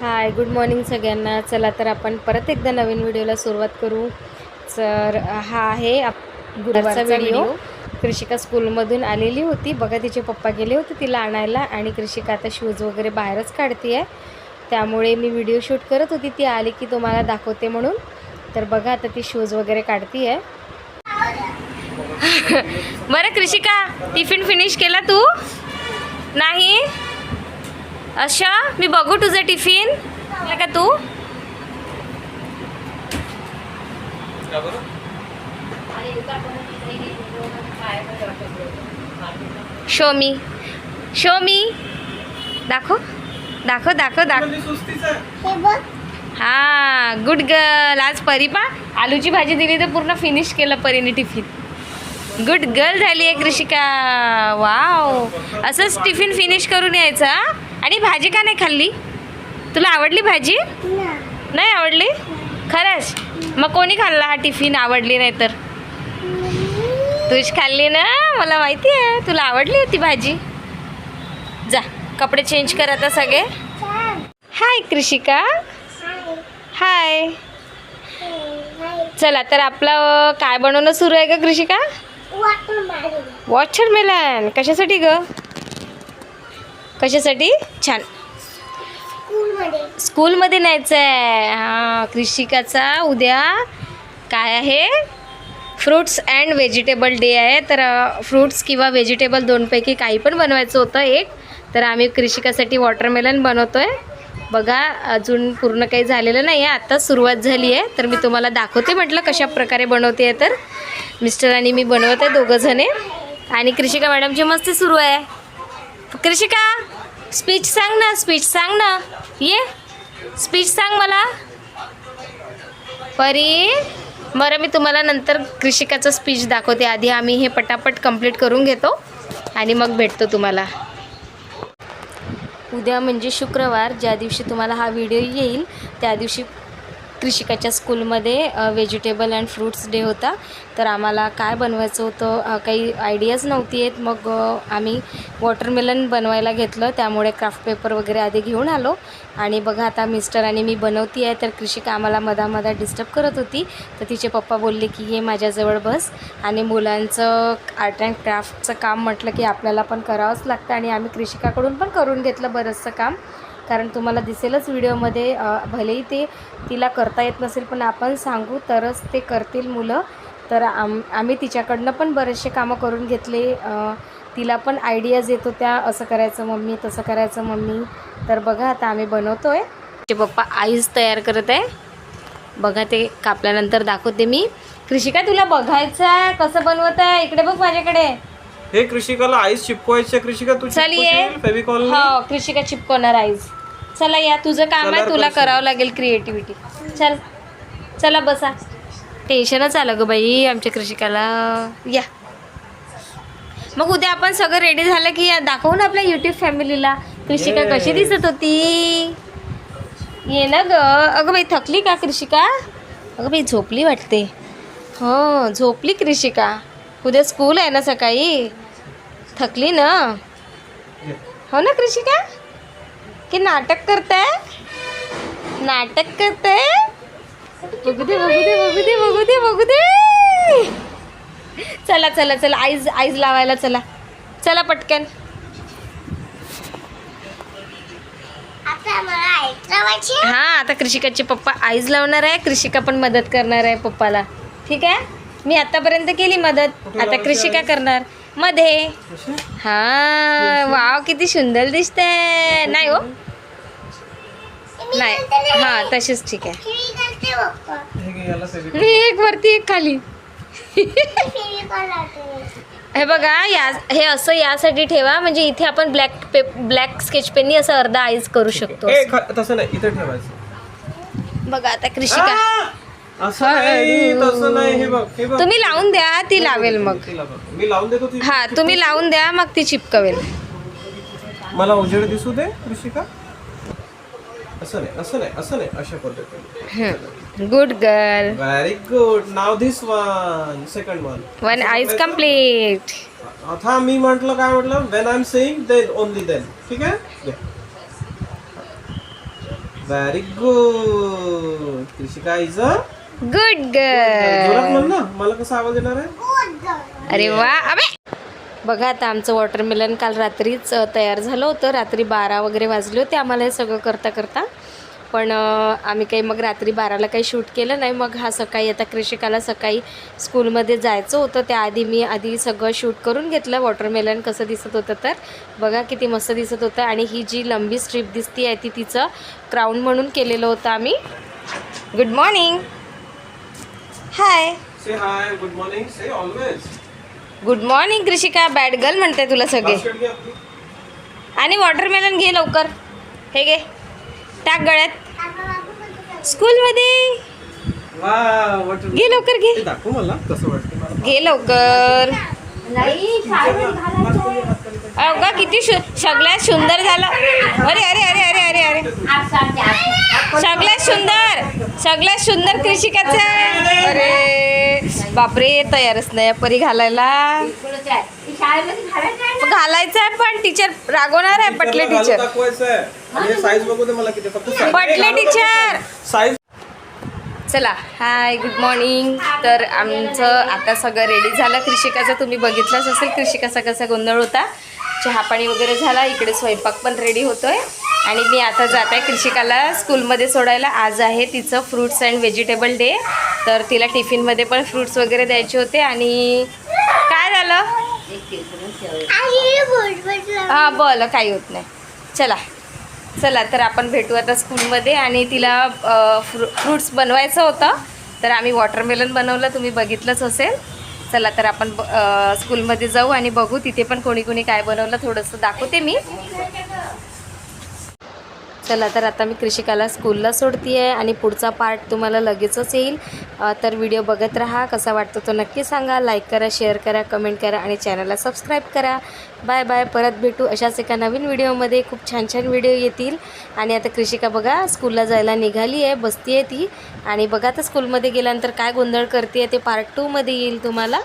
हाय good morning सगळ्यांना. चला तर आपण परत एकदा नवीन व्हिडिओला सुरुवात करू. तर हा आहे आप- गुरुवारचा व्हिडिओ कृषिका स्कूलमधून आलेली होती. बघा तिचे पप्पा गेले होते तिला आणायला आणि कृषिका आता शूज वगैरे बाहेरच काढते आहे त्यामुळे मी व्हिडिओ शूट करत होती. ती आली की तुम्हाला दाखवते म्हणून. तर बघा आता ती शूज वगैरे काढती आहे बरं कृषिका टिफिन फिनिश केला तू? नाही? अच्छा मी बघू तुझं टिफिन. का तू? शो मी शो मी दाखव. दाखव दाखव दाखव. हा गुड गर्ल आज परी पा. आलूची भाजी दिली तर पूर्ण फिनिश केलं परीने टिफिन. गुड गर्ल झाली आहे कृषिका. वाव असंच टिफिन फिनिश करून यायचं हा? आणि भाजी का नाही खाल्ली? तुला आवडली भाजी? नाही आवडली? खरंच? मग कोणी खाल्ला हा टिफिन? आवडली नाही तर? तुझ खाल्ली ना? मला माहिती आहे. तुला आवडली होती भाजी? जा कपडे चेंज कर आता सगळे. हाय कृषिका. हाय चला तर आपलं काय बनवणं सुरू आहे का कृषिका? वॉटरमेलन कशासाठी ग? कशासाठी? छान. स्कूलमध्ये. न्यायचं आहे हां कृषिकाचा उद्या काय आहे? फ्रूट्स अँड व्हेजिटेबल डे आहे. तर फ्रूट्स किंवा व्हेजिटेबल दोनपैकी काही पण बनवायचं होतं एक. तर आम्ही कृषिकासाठी वॉटरमेलन बनवतो आहे बघा अजून पूर्ण काही झालेलं नाही आहे. आत्ताच सुरुवात झाली आहे. तर मी तुम्हाला दाखवते म्हटलं कशा प्रकारे बनवते आहे तर. मिस्टर आणि मी बनवत आहे दोघंजणे आणि कृषिका मॅडमची मस्ती सुरू आहे. कृषिका स्पीच सांग ना स्पीच सांग ना. ये स्पीच सांग मला. परी बरं मी तुम्हाला नंतर कृषिकाचं स्पीच दाखवते. आधी आम्ही हे पटापट कंप्लीट करून घेतो आणि मग भेटतो तुम्हाला. उद्या म्हणजे शुक्रवार ज्या दिवशी तुम्हाला हा व्हिडिओ येईल त्या दिवशी कृषिकाच्या स्कूलमध्ये व्हेजिटेबल अँड फ्रूट्स डे होता. तर आम्हाला काय बनवायचं होतं काही आयडियाज नव्हती आहेत मग आम्ही वॉटरमेलन बनवायला घेतलं. त्यामुळे क्राफ्ट पेपर वगैरे आधी घेऊन आलो. आणि बघा आता मिस्टर आणि मी बनवती आहे तर कृषिका आम्हाला मधामधा डिस्टर्ब करत होती. तर तिचे पप्पा बोलले की हे माझ्याजवळ बस. आणि मुलांचं आर्ट अँड क्राफ्टचं काम म्हटलं की आपल्याला पण करावंच लागतं. आणि आम्ही कृषिकाकडून पण करून घेतलं बरंचसं काम. कारण तुम्हाला दिसेलच व्हिडिओमध्ये भलेही ते तिला करता येत नसेल पण आपण सांगू तरच ते करतील मुलं. तर आम आम्ही तिच्याकडनं पण बरेचसे कामं करून घेतले. तिला पण आयडियाज येत होत्या असं करायचं मम्मी तसं करायचं मम्मी. तर बघा आता आम्ही बनवतो आहे ते पप्पा आईज तयार करत आहे. बघा ते कापल्यानंतर दाखवते मी. कृषिका तुला बघायचं आहे कसं बनवत आहे? इकडे बघ माझ्याकडे. हे कृषिकाला आईस चिपकवायच्या कृषिका तू चल ये. फेविकॉल हो कृषिका चिपकवणार आईज चला या तुझं काम आहे तुला. करावं लागेल क्रिएटिव्हिटी चल चला बसा. टेन्शनच आलं ग बाई आमच्या कृषिकाला. या. मग उद्या आपण सगळं रेडी झालं की या- दाखवू ना आपल्या युट्यूब फॅमिलीला कृषिका Yes. कशी दिसत होती? ये ना ग. अगं बाई थकली का कृषिका? अगं बाई झोपली वाटते. हो झोपली कृषिका. उद्या स्कूल आहे ना सकाळी? थकली ना? हो ना कृषिका? की नाटक करताय? नाटक करताय? बघू दे बघू दे बघू दे बघू दे बघू दे! चला चला चला आईज आईज लावायला चला. चला पटकन. हा आता कृषिकाचे पप्पा आईज लावणार आहे कृषिका पण मदत करणार आहे पप्पाला. ठीक आहे? मी आतापर्यंत केली मदत. आता लावायची कृषिका करणार? मध्ये. हा वाव किती सुंदर दिसते नाही हो. नाही. हा तशीच ठीक आहे. मी एक वरती एक खाली. हे बघा या हे असं यासाठी ठेवा म्हणजे इथे आपण ब्लॅक पे ब्लॅक स्केच पेननी असं अर्धा आईज करू शकतो तसं नाही इथे ठेवायचं. बघा आता कृषिका! असं नाही तसं नाही हे बघ हे बघ. तुम्ही लावून द्या ती लावेल मग. तिला बघ. मी लावून देतो ती. हा तुम्ही लावून द्या मग ती चिपकवेल. मला उजेड दिसू दे असं नाही असं नाही असं नाही अशा पद्धतीने. Good girl very good now this one second one one eyes complete आता मी म्हटलं काय म्हटलं? When I am saying then only then ठीक आहे. Very good Krishika is good मला कसा आवाज येणार आहे? अरे वा अबे! बघा आता आमचं वॉटरमेलन काल रात्रीच तयार झालं होतं. रात्री बारा वगैरे वाजले होते आम्हाला हे सगळं करता करता. पण आम्ही काही मग रात्री बाराला काही शूट केलं नाही. मग हा सकाळी आता कृषिकाला सकाळी स्कूलमध्ये जायचं होतं. त्याआधी मी आधी सगळं शूट करून घेतलं. वॉटरमेलन कसं दिसत होतं तर. बघा किती मस्त दिसत होतं. आणि ही जी लंबी स्ट्रीप दिसती आहे ती तिचं क्राऊन म्हणून केलेलं होतं आम्ही. Good morning hi say hi good morning say always good morning Krishika bad girl म्हणते तुला सगळे. बास्केट घे आपली. आणि वॉटरमेलन घे लवकर. हे घे. टाक गळ्यात. स्कूलमध्ये वा वॉटर घे लवकर घे. ते दाखव मला. कसं वाटतं मला. घे लवकर. अवघा किती शु सगळ्यात सुंदर झालं. अरे अरे अरे अरे अरे अरे. सगळ्यात सुंदर सगळ्यात सुंदर कृषिकाचं. अरे बापरे तयारच नाही परी घालायला. घालायचं आहे पण टीचर रागवणार आहे Patle teacher Patle teacher size चला हाय गुड मॉर्निंग तर आमचं आता सगळं रेडी झालं. कृषिकाचं तुम्ही बघितलंच असेल कृषिकाचा कसा गोंधळ होता. चहा पाणी वगैरे झाला इकडे स्वयंपाक पण रेडी होतोय. आणि मी आता जात आहे कृषिकाला स्कूलमध्ये सोडायला. आज आहे तिचं फ्रूट्स अँड व्हेजिटेबल डे तर तिला टिफिनमध्ये पण फ्रूट्स वगैरे द्यायचे होते आणि काय झालं? हां बोल काही होत नाही. चला. चला तर आपण भेटू आता स्कूलमध्ये. आणि तिला फ्रू फ्रु फ्रूट्स बनवायचं होतं. तर आम्ही वॉटरमेलन बनवलं. तुम्ही बघितलंच असेल. चला तर आपण ब- स्कूलमध्ये जाऊ आणि बघू तिथे पण कोणी कोणी काय बनवलं. थोडंसं दाखवते मी. चला तर आता मी कृषिकाला स्कूलला सोडते आहे आणि पुढचा पार्ट तुम्हाला लगेचच येईल. तर व्हिडिओ बघत राहा कसा वाटतो तो नक्की सांगा. लाईक करा शेअर करा कमेंट करा आणि चॅनलला सबस्क्राईब करा. बाय बाय परत भेटू अशाच एका नवीन व्हिडिओमध्ये खूप छान छान व्हिडिओ येतील. आणि आता कृषिका बघा स्कूलला जायला निघाली आहे बसती आहे ती. आणि बघा आता स्कूलमध्ये गेल्यानंतर काय गोंधळ करते ते पार्ट टूमध्ये येईल तुम्हाला.